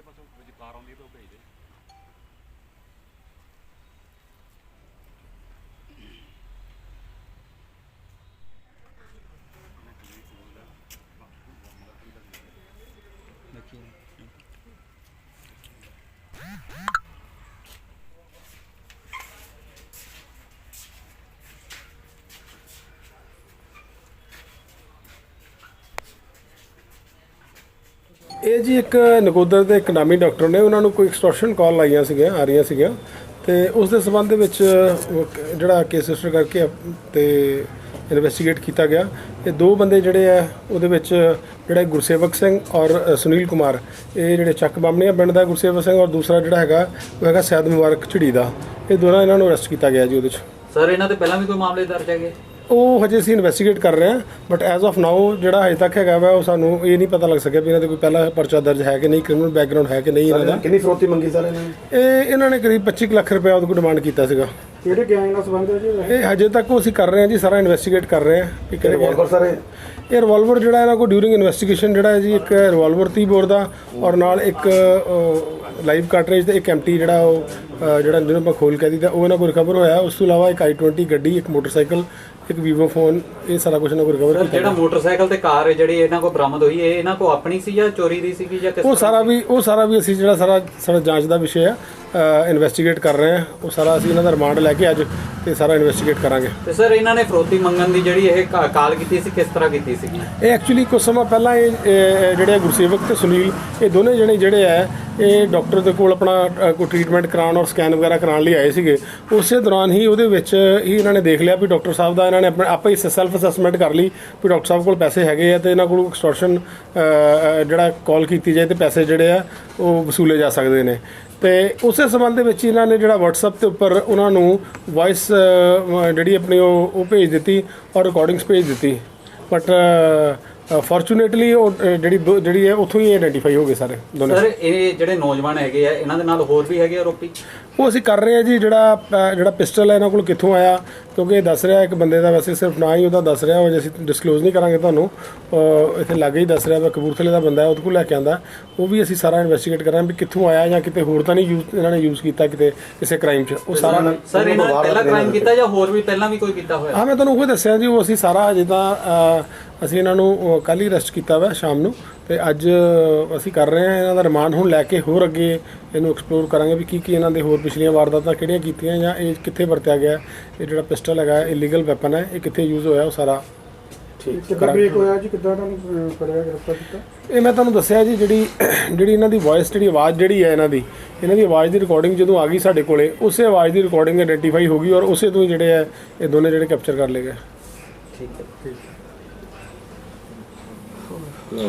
ਸਾਰੇ ਖੜੇ ਪਾਸੋਂ ਵਿੱਚ ਕਾਰ ਆਉਂਦੀ ਤੇ ਉਹ ਭੇਜ ਦੇ ਇਹ ਜੀ ਇੱਕ ਨਕੋਦਰ ਦੇ ਇੱਕ ਨਾਮੀ ਡਾਕਟਰ ਨੇ, ਉਹਨਾਂ ਨੂੰ ਕੋਈ ਐਕਸਟੋਰਸ਼ਨ ਕਾਲ ਆਈਆਂ ਸੀਗੀਆਂ, ਆ ਰਹੀਆਂ ਸੀਗੀਆਂ। ਤੇ ਉਸ ਦੇ ਸਬੰਧ ਦੇ ਵਿੱਚ ਜਿਹੜਾ ਕੇਸ ਰਜਿਸਟਰ ਕਰਕੇ ਤੇ ਇਨਵੈਸਟੀਗੇਟ ਕੀਤਾ ਗਿਆ। ਇਹ ਦੋ ਬੰਦੇ ਜਿਹੜੇ ਆ, ਉਹਦੇ ਵਿੱਚ ਜਿਹੜਾ ਗੁਰਸੇਵਕ ਸਿੰਘ ਔਰ ਸੁਨੀਲ ਕੁਮਾਰ, ਇਹ ਜਿਹੜੇ ਚੱਕ ਬਾਮਣੀਆਂ ਪਿੰਡ ਦਾ ਗੁਰਸੇਵਕ ਸਿੰਘ ਔਰ ਦੂਸਰਾ ਜਿਹੜਾ ਹੈਗਾ, ਉਹ ਹੈਗਾ ਸੈਦ ਮੁਬਾਰਕ ਝੜੀ ਦਾ। ਇਹ ਦੋਨਾਂ ਇਹਨਾਂ ਨੂੰ ਅਰੈਸਟ ਕੀਤਾ ਗਿਆ ਜੀ ਉਹਦੇ 'ਚ। ਸਰ ਇਹਨਾਂ ਤੇ ਪਹਿਲਾਂ ਵੀ ਕੋਈ ਮਾਮਲੇ ਦਰਜ ਹੈਗੇ? ਉਹ ਹਜੇ ਅਸੀਂ ਇਨਵੈਸਟੀਗੇਟ ਕਰ ਰਹੇ ਹਾਂ ਬਟ ਐਜ਼ ਆਫ ਨਾਓ ਜਿਹੜਾ ਹਜੇ ਤੱਕ ਹੈਗਾ ਵਾ ਉਹ ਸਾਨੂੰ ਇਹ ਨਹੀਂ ਪਤਾ ਲੱਗ ਸਕਿਆ ਵੀ ਇਹਨਾਂ ਦੇ ਕੋਈ ਪਹਿਲਾ ਪਰਚਾ ਦਰਜ ਹੈ ਕਿ ਨਹੀਂ ਕ੍ਰਿਮੀਨਲ ਬੈਕਗ੍ਰਾਉਂਡ ਹੈ ਕਿ ਨਹੀਂ ਇਹਨਾਂ ਦਾ। ਕਿੰਨੀ ਫਰੋਤੀ ਮੰਗੀ ਸਰ ਇਹਨਾਂ ਨੇ? ਇਹ ਇਹਨਾਂ ਨੇ ਕਰੀਬ 25 ਲੱਖ ਰੁਪਏ ਉਹਦੇ ਕੋਲ ਡਿਮਾਂਡ ਕੀਤਾ ਸੀਗਾ। ਕਿਹੜੇ ਗੈਂਗ ਨਾਲ ਸੰਬੰਧ ਹੈ ਜੀ ਇਹ? ਹਜੇ ਤੱਕ ਉਹ ਅਸੀਂ ਕਰ ਰਹੇ ਹਾਂ ਜੀ ਸਾਰਾ ਇਨਵੈਸਟੀਗੇਟ ਕਰ ਰਹੇ ਹਾਂ ਕਿ ਕਿਹੜੇ ਰਿਵਾਲਵਰ ਸਰ? ਇਹ? ਰਿਵਾਲਵਰ ਜਿਹੜਾ ਇਹਨਾਂ ਕੋਲ ਡਿਊਰਿੰਗ ਇਨਵੈਸਟੀਗੇਸ਼ਨ ਜਿਹੜਾ ਹੈ ਜੀ ਇੱਕ ਰਿਵਾਲਵਰ 30 ਬੋਰ ਦਾ ਔਰ ਨਾਲ ਇੱਕ ਲਾਈਵ ਕਾਰਟ੍ਰਿਜ ਤੇ ਇੱਕ ਐਮਟੀ ਜਿਹੜਾ ਉਹ ਜਿਹੜਾ ਜਿਹਨੂੰ ਆਪਾਂ ਖੋਲ ਕੇ ਦਿੱਤਾ ਉਹ ਇਹਨਾਂ ਕੋਲ ਰਿਕਵਰ ਹੋਇਆ। ਉਸ ਤੋਂ ਇਲਾਵਾ ਇੱਕ i20 ਗੱਡੀ ਇੱਕ ਮੋਟਰਸਾਈਕਲ ਇੱਕ ਵੀਵੋ ਫੋਨ ਇਹ ਸਾਰਾ ਕੁਝ ਇਹਨਾਂ ਕੋਲ ਰਿਕਵਰ ਕੀਤਾ। ਜਿਹੜਾ ਮੋਟਰਸਾਈਕਲ ਤੇ ਕਾਰ ਹੈ ਜਿਹੜੀ ਇਹਨਾਂ ਕੋਲ ਬਰਾਮਦ ਹੋਈ ਇਹ ਇਹਨਾਂ ਕੋਲ ਆਪਣੀ ਸੀ ਜਾਂ ਚੋਰੀ ਦੀ ਸੀਗੀ ਜਾਂ ਕਿਸ ਉਹ ਸਾਰਾ ਵੀ ਉਹ ਸਾਰਾ ਵੀ ਅਸੀਂ ਜਿਹੜਾ ਸਾਰਾ ਸਾਡਾ ਜਾਂਚ ਦਾ ਵਿਸ਼ੇ ਆ ਇਨਵੈਸਟੀਗੇਟ ਕਰ ਰਹੇ ਹਾਂ ਉਹ ਸਾਰਾ ਅਸੀਂ ਇਹਨਾਂ ਦਾ ਰਿਮਾਂਡ ਲੈ ਕੇ ਅੱਜ ਤੇ ਸਾਰਾ ਇਨਵੈਸਟੀਗੇਟ ਕਰਾਂਗੇ। ਤੇ ਸਰ ਇਹਨਾਂ ਨੇ ਫਰੋਤੀ ਮੰਗਣ ਦੀ ਜਿਹੜੀ ਇਹ ਕਾਲ ਕੀਤੀ ਸੀ ਕਿਸ ਤਰ੍ਹਾਂ ਕੀਤੀ ਸੀਗੀ? ਇਹ ਐਕਚੁਅਲੀ ਕੁਝ ਸਮਾਂ ਪਹਿਲਾਂ ਇਹ ਇਹ ਜਿਹੜੇ ਗੁਰਸੇਵਕ ਤੇ ਸੁਨੀਲ ਇਹ ਦੋਨੇ ਜਣੇ ਜਿਹੜੇ ਆ ਇਹ ਡਾਕਟਰ ਦੇ ਕੋਲ ਆਪਣਾ ਅ, ਕੋਈ ਟ੍ਰੀਟਮੈਂਟ ਕਰਾਉਣ ਔਰ ਸਕੈਨ ਵਗੈਰਾ ਕਰਾਉਣ ਲਈ ਆਏ ਸੀਗੇ। ਉਸੇ ਦੌਰਾਨ ਹੀ ਉਹਦੇ ਵਿੱਚ ਹੀ ਇਹਨਾਂ ਨੇ ਦੇਖ ਲਿਆ ਵੀ ਡਾਕਟਰ ਸਾਹਿਬ ਦਾ ਇਹਨਾਂ ਨੇ ਆਪਣੇ ਆਪੇ ਹੀ ਸੈਲਫ ਅਸੈਸਮੈਂਟ ਕਰ ਲਈ ਵੀ ਡਾਕਟਰ ਸਾਹਿਬ ਕੋਲ ਪੈਸੇ ਹੈਗੇ ਆ ਤੇ ਇਹਨਾਂ ਕੋਲ ਐਕਸਟੋਰਸ਼ਨ ਜਿਹੜਾ ਕਾਲ ਕੀਤੀ ਜਾਏ ਤੇ ਪੈਸੇ ਜਿਹੜੇ ਆ ਉਹ ਵਸੂਲੇ ਜਾ ਸਕਦੇ ਨੇ। ਤੇ ਉਸੇ ਸੰਬੰਧ ਦੇ ਵਿੱਚ ਇਹਨਾਂ ਨੇ ਜਿਹੜਾ WhatsApp ਤੇ ਉੱਪਰ ਉਹਨਾਂ ਨੂੰ ਵਾਇਸ ਜਿਹੜੀ ਆਪਣੀ ਉਹ ਉਹ ਭੇਜ ਦਿੱਤੀ ਔਰ ਰਿਕਾਰਡਿੰਗਸ ਭੇਜ ਦਿੱਤੀ। ਬਟ ਫੋਰਚੂਨੇਟਲੀ ਉਹ ਅ, ਜਿਹੜੀ ਦੋ- ਜਿਹੜੀ ਹੈ ਉੱਥੋਂ ਹੀ ਆਇਡੈਂਟੀਫਾਈ ਹੋ ਗਏ ਸਾਰੇ ਦੋਨੇ। ਸਰ ਇਹ ਜਿਹੜੇ ਨੌਜਵਾਨ ਹੈਗੇ ਆ ਇਹਨਾਂ ਦੇ ਨਾਲ ਹੋਰ ਵੀ ਹੈਗੇ ਆਰੋਪੀ? ਉਹ ਅਸੀਂ ਕਰ ਰਹੇ ਹਾਂ ਜੀ ਜਿਹੜਾ ਅ, ਜਿਹੜਾ ਪਿਸਟਲ ਹੈ ਇਹਨਾਂ ਕੋਲ ਕਿੱਥੋਂ ਆਇਆ ਕਿਉਂਕਿ ਇਹ ਦੱਸ ਰਿਹਾ ਇੱਕ ਬੰਦੇ ਦਾ ਵੈਸੇ ਸਿਰਫ ਨਾਂ ਹੀ ਉਹਦਾ ਦੱਸ ਰਿਹਾ ਉਹ ਜੇ ਅਸੀਂ ਡਿਸਕਲੋਜ਼ ਨਹੀਂ ਕਰਾਂਗੇ ਤੁਹਾਨੂੰ। ਅ, ਇੱਥੇ ਲਾਗੇ ਹੀ ਦੱਸ ਰਿਹਾ ਵਾ ਕਪੂਰਥਲੇ ਦਾ ਬੰਦਾ ਹੈ ਉਹਦੇ ਕੋਲ ਲੈ ਕੇ ਆਂਦਾ। ਉਹ ਵੀ ਅਸੀਂ ਸਾਰਾ ਇਨਵੈਸਟੀਗੇਟ ਕਰਾਂਗੇ ਵੀ ਕਿੱਥੋਂ ਆਇਆ ਜਾਂ ਕਿਤੇ ਹੋਰ ਤਾਂ ਨਹੀਂ ਯੂਜ਼ ਇਹਨਾਂ ਨੇ ਯੂਜ਼ ਕੀਤਾ ਕਿਤੇ ਕਿਸੇ ਕ੍ਰਾਈਮ 'ਚ। ਉਹ ਸਾਰਾ ਸਰ ਇਹਨਾਂ ਨੇ ਪਹਿਲਾਂ ਕ੍ਰਾਈਮ ਕੀਤਾ ਜਾਂ ਹੋਰ ਵੀ ਪਹਿਲਾਂ ਵੀ ਕੋਈ ਕੀਤਾ ਹੋਇਆ? ਹਾਂ ਮੈਂ ਤੁਹਾਨੂੰ ਉਹ ਦੱਸਿਆ ਜੀ ਉਹ ਅਸੀਂ ਸਾਰਾ ਜਿੱਦਾਂ ਅਸੀਂ ਇਹਨਾਂ ਨੂੰ ਕੱਲ ਹੀ ਅਰੈਸਟ ਕੀਤਾ ਵਾ ਸ਼ਾਮ ਨੂੰ। ਤੇ ਅੱਜ ਅਸੀਂ ਕਰ ਰਹੇ ਹਾਂ ਇਹਨਾਂ ਦਾ ਰਿਮਾਂਡ ਹੁਣ ਲੈ ਕੇ ਹੋਰ ਅੱਗੇ ਇਹਨੂੰ ਐਕਸਪਲੋਰ ਕਰਾਂਗੇ ਵੀ ਕੀ ਕੀ ਇਹਨਾਂ ਦੇ ਹੋਰ ਪਿਛਲੀਆਂ ਵਾਰਦਾਤਾਂ ਕਿਹੜੀਆਂ ਕੀਤੀਆਂ ਜਾਂ ਇਹ ਕਿੱਥੇ ਵਰਤਿਆ ਗਿਆ। ਇਹ ਜਿਹੜਾ ਪਿਸਟਲ ਹੈਗਾ ਇਲੀਗਲ ਵੈਪਨ ਹੈ ਇਹ ਕਿੱਥੇ ਯੂਜ਼ ਹੋਇਆ ਉਹ ਸਾਰਾ ਠੀਕ। ਵੀ ਹੋਇਆ ਜੀ? ਕਿੱਦਾਂ ਇਹਨਾਂ ਨੂੰ ਫੜਿਆ ਗ੍ਰਿਫਤਾਰ ਕੀਤਾ? ਇਹ ਮੈਂ ਤੁਹਾਨੂੰ ਦੱਸਿਆ ਜੀ ਜਿਹੜੀ ਜਿਹੜੀ ਇਹਨਾਂ ਦੀ ਵੌਇਸ ਜਿਹੜੀ ਆਵਾਜ਼ ਜਿਹੜੀ ਹੈ ਇਹਨਾਂ ਦੀ ਇਹਨਾਂ ਦੀ ਆਵਾਜ਼ ਦੀ ਰਿਕਾਰਡਿੰਗ ਜਦੋਂ ਆ ਗਈ ਸਾਡੇ ਕੋਲੇ ਉਸੇ ਆਵਾਜ਼ ਦੀ ਰਿਕਾਰਡਿੰਗ ਆਇਡੈਂਟੀਫਾਈ ਹੋ ਗਈ ਔਰ ਉਸੇ ਤੋਂ ਹੀ ਜਿਹੜੇ ਹੈ ਇਹ ਦੋਨੇ ਜਿਹੜੇ ਕੈਪਚਰ ਕਰ ਲਏ ਗਏ। ਠੀਕ ਹੈ। ਲਓ ਜੀ